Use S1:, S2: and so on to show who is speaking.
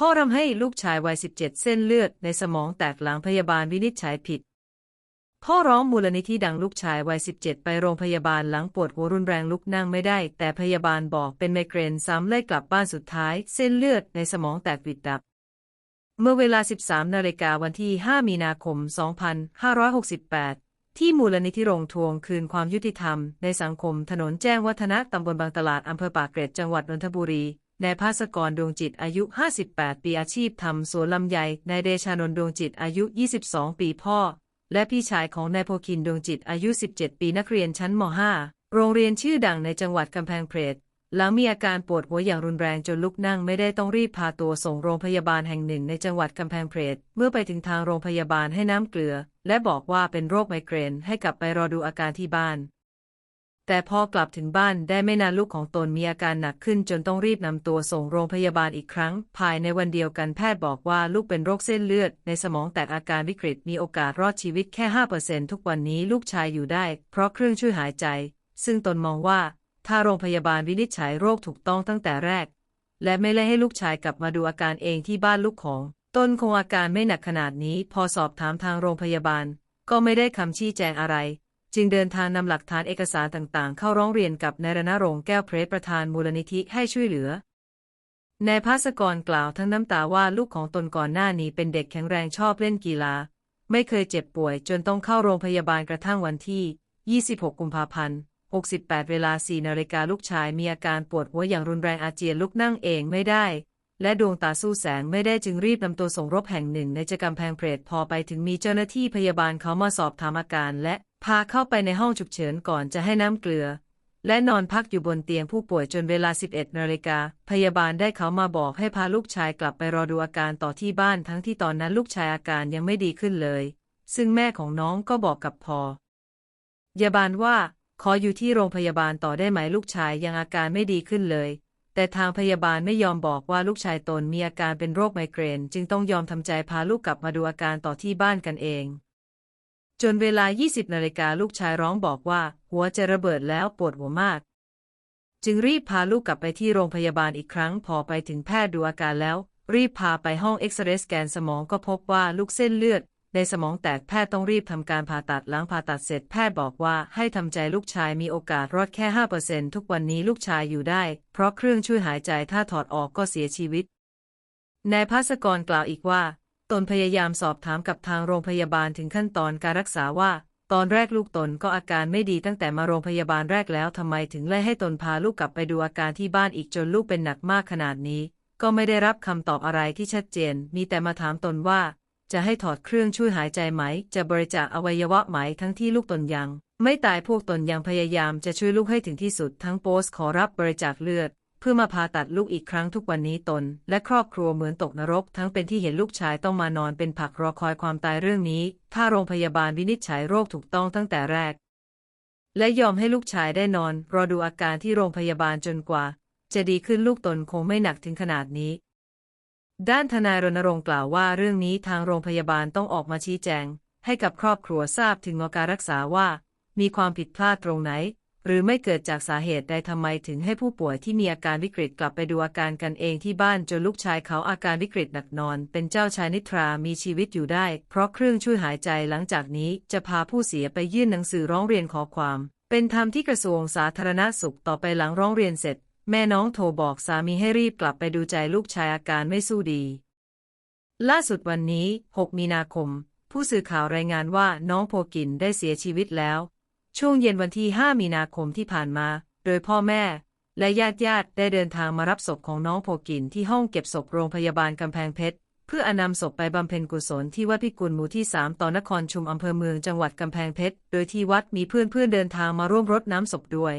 S1: พ่อทำให้ลูกชายวัย 17 เส้นเลือดในสมองแตกหลังพยาบาลวินิจฉัยผิด พ่อร้องมูลนิธิดังลูกชายวัย 17 ไปโรงพยาบาลหลังปวดหัวรุนแรงลุกนั่งไม่ได้ แต่พยาบาลบอกเป็นไมเกรนซ้ำเลยกลับบ้านสุดท้าย เส้นเลือดในสมองแตกปิดดับ เมื่อเวลา 13 นาฬิกาวันที่ 5 มีนาคม 2568ที่มูลนิธิโรงทวงคืนความยุติธรรมในสังคมถนนแจ้งวัฒนะตำบลบางตลาดอำเภอปากเกร็ดจังหวัดนนทบุรี นายภาสกรดวงจิตอายุ 58 ปีอาชีพทำสวนลำไยนายเดชานนท์ดวงจิตอายุ 22 ปีพ่อ และพี่ชายของนายโพคินดวงจิตอายุ 17 ปีนักเรียนชั้นม .5 โรงเรียนชื่อดังในจังหวัดกำแพงเพชรหลังมีอาการปวดหัวอย่างรุนแรงจนลุกนั่งไม่ได้ต้องรีบพาตัวส่งโรงพยาบาลแห่งหนึ่งในจังหวัดกำแพงเพชรเมื่อไปถึงทางโรงพยาบาลให้น้ำเกลือ และบอกว่าเป็นโรคไมเกรนให้กลับไปรอดูอาการที่บ้าน แต่พอกลับถึงบ้านได้ไม่นานลูกของตนมีอาการหนักขึ้นจนต้องรีบนำตัวส่งโรงพยาบาลอีกครั้ง ภายในวันเดียวกันแพทย์บอกว่าลูกเป็นโรคเส้นเลือด ในสมองแตกอาการวิกฤตมีโอกาสรอดชีวิตแค่ 5%ทุกวันนี้ลูกชายอยู่ได้ เพราะเครื่องช่วยหายใจ ซึ่งตนมองว่า ถ้าโรงพยาบาลวินิจฉัยโรคถูกต้องตั้งแต่แรก และไม่ไล่ให้ลูกชายกลับมาดูอาการเองที่บ้านลูกของ ตนคงอาการไม่หนักขนาดนี้ พอสอบถามทางโรงพยาบาล ก็ไม่ได้คำชี้แจงอะไร จึงเดินทางนำหลักฐานเอกสารต่างๆ เข้าร้องเรียนกับนายรณรงค์แก้วเพรสประธานมูลนิธิให้ช่วยเหลือนายภาสกรกล่าวทั้งน้ำตาว่าลูกของตนก่อนหน้านี้เป็นเด็กแข็งแรงชอบเล่นกีฬา ไม่เคยเจ็บป่วยจนต้องเข้าโรงพยาบาลกระทั่งวันที่ 26 กุมภาพันธ์ 68 เวลา 4 นาฬิกาลูกชายมีอาการปวดหัวอย่างรุนแรงอาเจียนลุกนั่งเองไม่ได้ และดวงตาสู้แสงไม่ได้จึงรีบนำตัวส่งรบแห่งหนึ่งในจักำแพงเพรดพอไปถึงมีเจ้าหน้าที่พยาบาลเขามาสอบถามอาการและ พาเข้าไปในห้องฉุกเฉินก่อนจะให้น้ำเกลือ และนอนพักอยู่บนเตียงผู้ป่วยจนเวลา 11 นาฬิกา พยาบาลได้เขามาบอกให้พาลูกชายกลับไปรอดูอาการต่อที่บ้านทั้งที่ตอนนั้นลูกชายอาการยังไม่ดีขึ้นเลย ซึ่งแม่ของน้องก็บอกกับพอยาบาลว่า ขออยู่ที่โรงพยาบาลต่อได้ไหมลูกชายยังอาการไม่ดีขึ้นเลย แต่ทางพยาบาลไม่ยอมบอกว่าลูกชายตนมีอาการเป็นโรคไมเกรน จึงต้องยอมทำใจพาลูกกลับมาดูอาการต่อที่บ้านกันเอง จนเวลา 20 นาฬิกาลูกชายร้องบอกว่า หัวจะระเบิดแล้วปวดหัวมาก จึงรีบพาลูกกลับไปที่โรงพยาบาลอีกครั้งพอไปถึงแพทย์ดูอาการแล้ว รีบพาไปห้องเอ็กซเรย์สแกนสมองก็พบว่าลูกเส้นเลือด ในสมองแตกแพทย์ต้องรีบทำการผ่าตัดหลังผ่าตัดเสร็จแพทย์บอกว่าให้ทำใจลูกชายมีโอกาสรอดแค่ 5%ทุกวันนี้ลูกชายอยู่ได้ เพราะเครื่องช่วยหายใจถ้าถอดออกก็เสียชีวิตนายภาสกรกล่าวอีกว่า ตนพยายามสอบถามกับทางโรงพยาบาลถึงขั้นตอนการรักษาว่า ตอนแรกลูกตนก็อาการไม่ดีตั้งแต่มาโรงพยาบาลแรกแล้วทำไมถึงไล่ให้ตนพาลูกกลับไปดูอาการที่บ้านอีกจนลูกเป็นหนักมากขนาดนี้ ก็ไม่ได้รับคำตอบอะไรที่ชัดเจน มีแต่มาถามตนว่า จะให้ถอดเครื่องช่วยหายใจไหม จะบริจาคอวัยวะไหมทั้งที่ลูกตนยัง ไม่ตายพวกตนยังพยายามจะช่วยลูกให้ถึงที่สุดทั้งโพสขอรับบริจาคเลือด เพื่อมาผ่าตัดลูกอีกครั้งทุกวันนี้ตน และครอบครัวเหมือนตกนรก ทั้งเป็นที่เห็นลูกชายต้องมานอนเป็นผักรอคอยความตายเรื่องนี้ ถ้าโรงพยาบาลวินิจฉัยโรคถูกต้องตั้งแต่แรก และยอมให้ลูกชายได้นอน รอดูอาการที่โรงพยาบาลจนกว่า จะดีขึ้นลูกตนคงไม่หนักถึงขนาดนี้ ด้านทนายรณรงค์กล่าวว่าเรื่องนี้ทางโรงพยาบาลต้องออกมาชี้แจง ให้กับครอบครัวทราบถึงการรักษาว่า มีความผิดพลาดตรงไหน หรือไม่เกิดจากสาเหตุใดทำไมถึงให้ผู้ป่วยที่มีอาการวิกฤตกลับไปดูอาการกันเองที่บ้านจนลูกชายเขาอาการวิกฤตหนักนอน เป็นเจ้าชายนิทรามีชีวิตอยู่ได้ เพราะเครื่องช่วยหายใจหลังจากนี้จะพาผู้เสียไปยื่นหนังสือร้องเรียนขอความ เป็นธรรมที่กระทรวงสาธารณสุขต่อไปหลังร้องเรียนเสร็จ แม่น้องโทรบอกสามีให้รีบกลับไปดูใจลูกชายอาการไม่สู้ดี ล่าสุดวันนี้ 6 มีนาคม ผู้สื่อข่าวรายงานว่าน้องโพกินได้เสียชีวิตแล้ว ช่วงเย็นวันที่ 5 มีนาคมที่ผ่านมา โดยพ่อแม่ และญาติญาติได้เดินทางมารับศพของน้องโพกินที่ห้องเก็บศพโรงพยาบาลกำแพงเพชรเพื่ออนำศพไปบำเพ็ญกุศลที่วัดพิกุลหมู่ที่ 3 ต่อนครชุมอำเภอเมืองจังหวัดกำแพงเพชร โดยที่วัดมีเพื่อนเพื่อนเดินทางมาร่วมรดน้ำศพด้วย